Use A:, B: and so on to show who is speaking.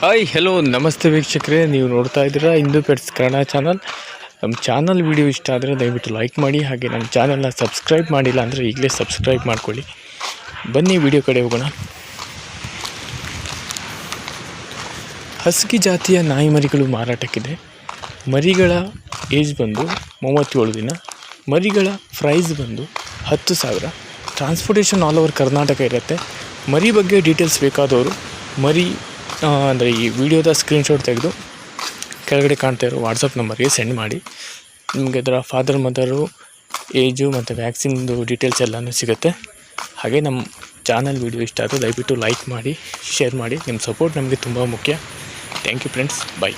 A: Hi hello ನಮಸ್ತೆ ವೀಕ್ಷಕರೇ, ನೀವು ನೋಡ್ತಾ ಇದ್ದೀರಾ ಹಿಂದೂ ಪೆಟ್ಸ್ ಕನ್ನಡ ಚಾನಲ್ ನಮ್ಮ ಚಾನಲ್ ವಿಡಿಯೋ ಇಷ್ಟ ಆದರೆ ದಯವಿಟ್ಟು ಲೈಕ್ ಮಾಡಿ, ಹಾಗೆ ನಮ್ಮ ಚಾನಲ್ನ ಸಬ್ಸ್ಕ್ರೈಬ್ ಮಾಡಿಲ್ಲ ಅಂದರೆ ಈಗಲೇ ಸಬ್ಸ್ಕ್ರೈಬ್ ಮಾಡ್ಕೊಳ್ಳಿ. ಬನ್ನಿ ವಿಡಿಯೋ ಕಡೆ ಹೋಗೋಣ. ಹಸಿಗೆ ಜಾತಿಯ ನಾಯಿ ಮರಿಗಳು ಮಾರಾಟಕ್ಕಿದೆ. ಮರಿಗಳ ಏಜ್ ಬಂದು ಮೂವತ್ತೇಳು ದಿನ, ಮರಿಗಳ ಪ್ರೈಸ್ ಬಂದು ಹತ್ತು ಸಾವಿರ. ಟ್ರಾನ್ಸ್ಪೋರ್ಟೇಷನ್ ಆಲ್ ಓವರ್ ಕರ್ನಾಟಕ ಇರುತ್ತೆ. ಮರಿ ಬಗ್ಗೆ ಡೀಟೇಲ್ಸ್ ಬೇಕಾದವರು ಮರಿ ಅಂದರೆ ಈ ವಿಡಿಯೋದ ಸ್ಕ್ರೀನ್ಶಾಟ್ ತೆಗೆದು ಕೆಳಗಡೆ ಕಾಣ್ತಾ ಇರೋ ವಾಟ್ಸಪ್ ನಂಬರ್ಗೆ ಸೆಂಡ್ ಮಾಡಿ. ನಿಮಗೆ ಅದರ ಫಾದರ್ ಮದರು ಏಜು ಮತ್ತು ವ್ಯಾಕ್ಸಿನ್ದು ಡೀಟೇಲ್ಸ್ ಎಲ್ಲನೂ ಸಿಗುತ್ತೆ. ಹಾಗೆ ನಮ್ಮ ಚಾನಲ್ ವಿಡಿಯೋ ಇಷ್ಟ ಆದರೆ ದಯವಿಟ್ಟು ಲೈಕ್ ಮಾಡಿ ಶೇರ್ ಮಾಡಿ. ನಿಮ್ಮ ಸಪೋರ್ಟ್ ನಮಗೆ ತುಂಬ ಮುಖ್ಯ. Thank you friends bye